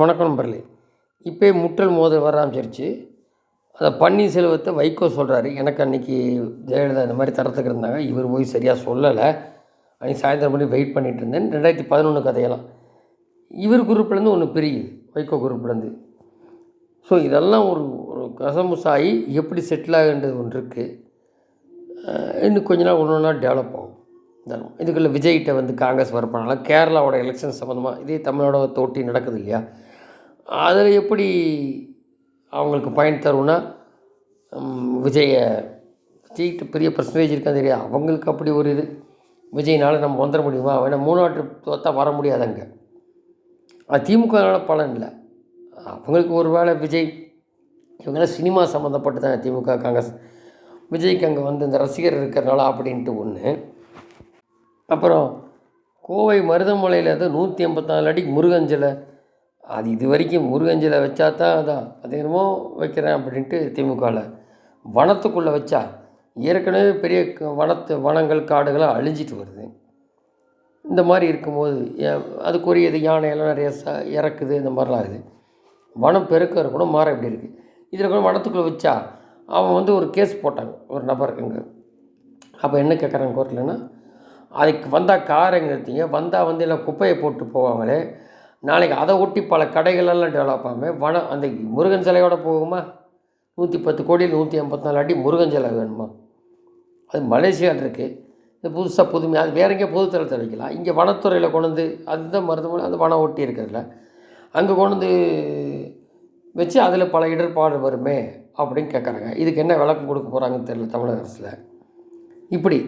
வணக்கம் நண்பர்களே. இப்போ முட்டல் மோதல் வர ஆரம்பிச்சிருச்சு. அதை பன்னீர்செல்வத்தை வைகோ சொல்கிறாரு எனக்கு அன்றைக்கி ஜெயலலிதா இந்த மாதிரி தரத்துக்கு இருந்தாங்க. இவர் போய் சரியாக சொல்லலை. அன்றைக்கி சாயந்தரம் பண்ணி வெயிட் பண்ணிகிட்டு இருந்தேன் ரெண்டாயிரத்தி பதினொன்று கதையெல்லாம். இவர் குரூப்லேருந்து ஒன்று பிரியுது. வைகோ குரூப்லேருந்து ஸோ இதெல்லாம் ஒரு ஒரு கசமுசாயி எப்படி செட்டில் ஆகுன்றது ஒன்று இருக்குது இன்னும் கொஞ்ச நாள் ஒன்று ஒன்றா டெவலப் ஆகும். இதெல்லாம் இதுக்குள்ளே விஜய்கிட்ட வந்து காங்கிரஸ் வரப்போனால கேரளாவோட எலெக்ஷன் சம்மந்தமாக இதே தமிழோட தோட்டி நடக்குது இல்லையா? அதில் எப்படி அவங்களுக்கு பயன் தரும்னா விஜயை விஜய்கிட்ட பெரிய பர்சன்டேஜ் இருக்கான்னு தெரியாது. அவங்களுக்கு அப்படி ஒரு இது. விஜய்னால நம்ம வந்துட முடியுமா? வேணா மூணாட்டு தோத்தா வர முடியாது அங்கே. அது திமுகனால பலன் இல்லை. அவங்களுக்கு ஒரு வேளை விஜய் இவங்கெல்லாம் சினிமா சம்மந்தப்பட்டு தான் திமுக காங்கிரஸ். விஜய்க்கு அங்கே வந்து இந்த ரசிகர் இருக்கிறனால அப்படின்ட்டு ஒன்று அப்புறம் கோவை மருதமலையில் வந்து நூற்றி எண்பத்தாலு அடிக்கு முருகஞ்சலை. அது இது வரைக்கும் முருகஞ்சலை வச்சா தான் அதான் அது என்னமோ வைக்கிறேன் அப்படின்ட்டு திமுகவில் வனத்துக்குள்ளே வச்சா ஏற்கனவே பெரிய க- வனத்து வனங்கள் காடுகளாக அழிஞ்சிட்டு வருது. இந்த மாதிரி இருக்கும்போது அதுக்குரிய இது யானையெல்லாம் நிறைய ச இறக்குது இந்த மாதிரிலாம் இருக்குது. வனம் பெருக்கம் இருக்கணும் மாற இப்படி இருக்குது இதில் கூட வனத்துக்குள்ளே வச்சா அவன் வந்து ஒரு கேஸ் போட்டாங்க ஒரு நபருக்குங்க அப்போ என்ன கேட்குறாங்க கோர்ட்லன்னா அதுக்கு வந்தால் கார் எங்கே நிறுத்திங்க வந்தால் வந்து எல்லாம் குப்பையை போட்டு போவாங்களே? நாளைக்கு அதை ஒட்டி பல கடைகளெல்லாம் டெவலப் ஆகாமல் வனம் அந்த முருகன் சிலையோட போகுமா? நூற்றி பத்து கோடியில் நூற்றி ஐம்பத்தி நாலு அடி முருகன் சிலை வேணுமா? அது மலேசியாவில் இருக்குது இது புதுசாக புதுமையாக அது வேற எங்கேயோ பொதுத்தளத்தில் வைக்கலாம். இங்கே வனத்துறையில் கொண்டு வந்து அதுதான் மருத்துவமனை அது வனம் ஒட்டி இருக்கிறதுல. அங்கே கொண்டு வந்து வச்சு அதில் பல இடர்பாடு வருமே? அப்படின்னு கேட்குறாங்க இதுக்கு என்ன விளக்கம் கொடுக்க போகிறாங்கன்னு தெரியல தமிழக அரசில். இப்படி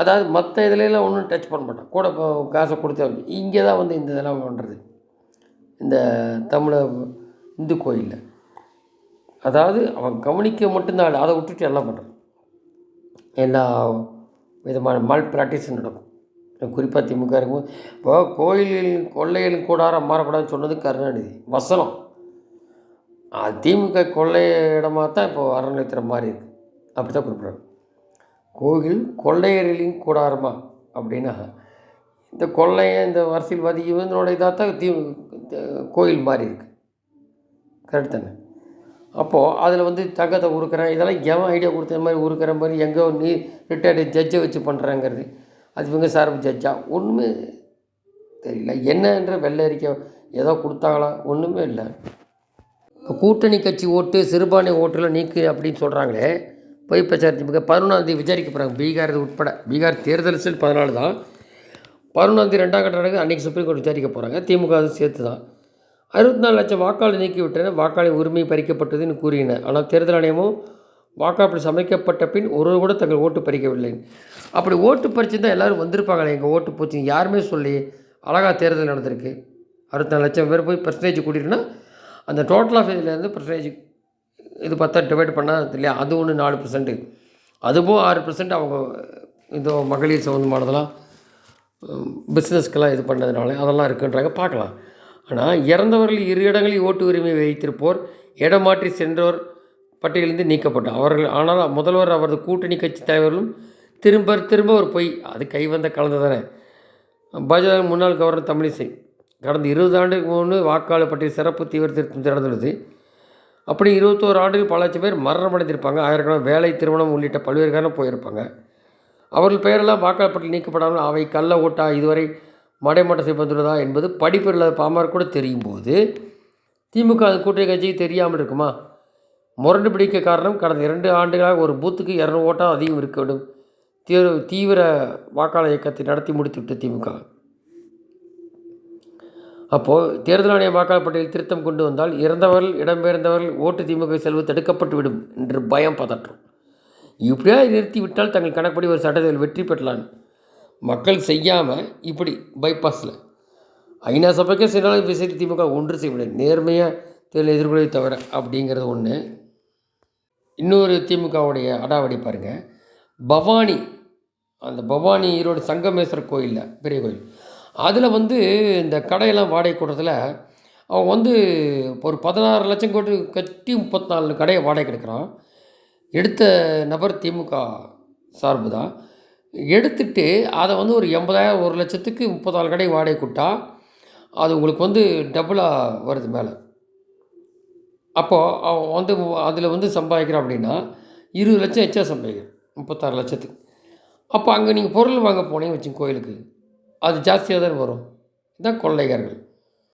அதாவது மற்ற இதுலலாம் ஒன்றும் டச் பண்ண மாட்டான். கூட இப்போ காசை கொடுத்தா இங்கே தான் வந்து இந்த இதெல்லாம் பண்ணுறது இந்த தமிழ இந்து கோயிலில். அதாவது அவன் கவனிக்க மட்டும்தான் ஆளு. அதை விட்டுட்டு எல்லாம் பண்ணுறான் எல்லா விதமான மால் ப்ராக்டிஸும் நடக்கும். குறிப்பாக திமுக இருக்கும்போது இப்போ கோயிலில் கொள்ளையில் கூடாரம் மாறக்கூடாதுன்னு சொன்னது கருணாநிதி. வசனம். திமுக கொள்ளை இடமாக தான் இப்போ அறநிலையத்துறை மாறி இருக்குது அப்படி தான் குறிப்பிட்றாங்க. கோயில் கொள்ளையர்களின் கூடாரமா? அப்படின்னா இந்த கொள்ளைய இந்த அரசியல்வாதி இவனோட இதாக தான் தீ இந்த கோயில் மாதிரி இருக்குது கரெக்ட் தானே? அப்போது அதில் வந்து தங்கத்தை உருக்குறேன் இதெல்லாம் எவன் ஐடியா கொடுத்த மாதிரி உருக்கிற மாதிரி எங்கே நீ ரிட்டையர்டு ஜட்ஜை வச்சு பண்ணுறாங்கிறது அது இவங்க சார்பு ஜட்ஜா ஒன்றுமே தெரியல. என்னன்ற வெள்ளை அறிக்கை ஏதோ கொடுத்தாங்களா? ஒன்றுமே இல்லை. கூட்டணி கட்சி ஓட்டு சிறுபான்மை ஓட்டுல நீக்கு அப்படின்னு சொல்கிறாங்களே பொய் பிரச்சார திமுக பதினொன்றாந்தேதி விசாரிக்க போகிறாங்க பீகார் உட்பட. பீகார் தேர்தல் ரிசல்ட் பதினாலு தான். பதினொன்றாந்தேதி ரெண்டாம் கட்ட நடக்குது. அன்றைக்கி சுப்ரீம் கோர்ட் விசாரிக்க போகிறாங்க திமுக அது சேர்த்து தான். அறுபத்தி நாலு லட்சம் வாக்காளர் நீக்கி விட்டன. வாக்காளர் உரிமை பறிக்கப்பட்டதுன்னு கூறின. ஆனால் தேர்தல் ஆணையமும் வாக்காளர் சமைக்கப்பட்ட பின் ஒருவர் கூட தங்கள் ஓட்டு பறிக்கவில்லை. அப்படி ஓட்டு பறிச்சிருந்தா எல்லோரும் வந்திருப்பாங்களே. எங்கள் ஓட்டு போச்சு. யாருமே சொல்லி அழகாக தேர்தல் நடந்திருக்கு. அறுபத்தி நாலு லட்சம் பேர் போய் பர்சன்டேஜ் கூட்டிட்டுனா அந்த டோட்டல் ஆஃப் இதுலேருந்து பர்சன்டேஜ் இது பார்த்தா டிவைட் பண்ணால் இல்லையா? அது ஒன்று நாலு பர்சன்ட்டு அதுவும் ஆறு பர்சன்ட் அவங்க இந்த மகளிர் சம்மந்தமானதெல்லாம் பிஸ்னஸ்க்கெல்லாம் இது பண்ணதுனால அதெல்லாம் இருக்குன்றாங்க. பார்க்கலாம். ஆனால் இறந்தவர்கள் இரு இடங்களில் ஓட்டு உரிமை வைத்திருப்போர் இடம் மாற்றி சென்றோர் பட்டியலிருந்து நீக்கப்பட்டார். அவர்கள் ஆனால் முதல்வர் அவரது கூட்டணி கட்சி தலைவர்களும் திரும்ப திரும்ப ஒரு பொய் அது கைவந்த கலந்து தானே பாஜக முன்னாள் கவர்னர் தமிழிசை கடந்த இருபது ஆண்டுக்கு முன்னு வாக்காளர் பட்டியல் சிறப்பு தீவிர திருத்தம் நடந்துள்ளது. அப்படி இருபத்தோரு ஆண்டுகள் பல லட்சம் பேர் மரணமடைந்திருப்பாங்க. ஆயிரக்கணக்கான வேலை திருமணம் உள்ளிட்ட பல்வேறு காரணம் போயிருப்பாங்க. அவர்கள் பெயரெல்லாம் வாக்காளர் நீக்கப்படாமல் அவை கள்ள ஓட்டா இதுவரை மடைமாட்டம் செய்யப்பட்டுள்ளதா என்பது படிப்பு இல்லாத பாமர் கூட தெரியும் போது திமுக அது கூட்டணி கட்சிக்கு தெரியாமல் இருக்குமா? முரண்டு பிடிக்க காரணம் கடந்த இரண்டு ஆண்டுகளாக ஒரு பூத்துக்கு இரநூறு ஓட்டம் அதிகம் இருக்க வேண்டும். தீவிர தீவிர வாக்காளர் இயக்கத்தை நடத்தி முடித்துவிட்டு திமுக. அப்போது தேர்தல் ஆணைய வாக்காளர் பட்டியலில் திருத்தம் கொண்டு வந்தால் இறந்தவர்கள் இடம்பெயர்ந்தவர்கள் ஓட்டு திமுக செல்வது தடுக்கப்பட்டு விடும் என்று பயம் பதற்றும். இப்படியா நிறுத்திவிட்டால் தங்கள் கணக்குப்படி ஒரு சட்டத்தில் வெற்றி பெறலாம். மக்கள் செய்யாமல் இப்படி பைபாஸில் ஐநா சபைக்கு சென்றாலும் விஷயத்தில் திமுக ஒன்று செய்ய முடியாது. நேர்மையாக தேர்தல் எதிர்கொள்வதை தவிர அப்படிங்கிறது ஒன்று இன்னொரு திமுகவுடைய அடாவடி பாருங்கள் பவானி அந்த பவானி ஈரோடு சங்கமேஸ்வரர் கோயிலில் பெரிய கோயில். அதில் வந்து இந்த கடையெல்லாம் வாடகை கூட்டத்தில் அவன் வந்து ஒரு பதினாறு லட்சம் கோடி கட்டி முப்பத்தி நாலு கடையை வாடகை எடுக்கிறான். எடுத்த நபர் திமுக சார்பு தான். எடுத்துட்டு அதை வந்து ஒரு எண்பதாயிரம் ஒரு லட்சத்துக்கு முப்பத்தாலு கடை வாடகை கொடுத்தா அது உங்களுக்கு வந்து டபுளாக வருது மேலே. அப்போது அவன் வந்து அதில் வந்து சம்பாதிக்கிறான் அப்படின்னா இருபது லட்சம் எச்சா சம்பாதிக்கிறான் முப்பத்தாறு லட்சத்துக்கு. அப்போ அங்கே நீங்கள் பொருள் வாங்க போனீங்கன்னு வச்சுங்க கோயிலுக்கு. அது ஜாஸ்தியாக தான் வரும். இதுதான் கொள்ளையர்கள்.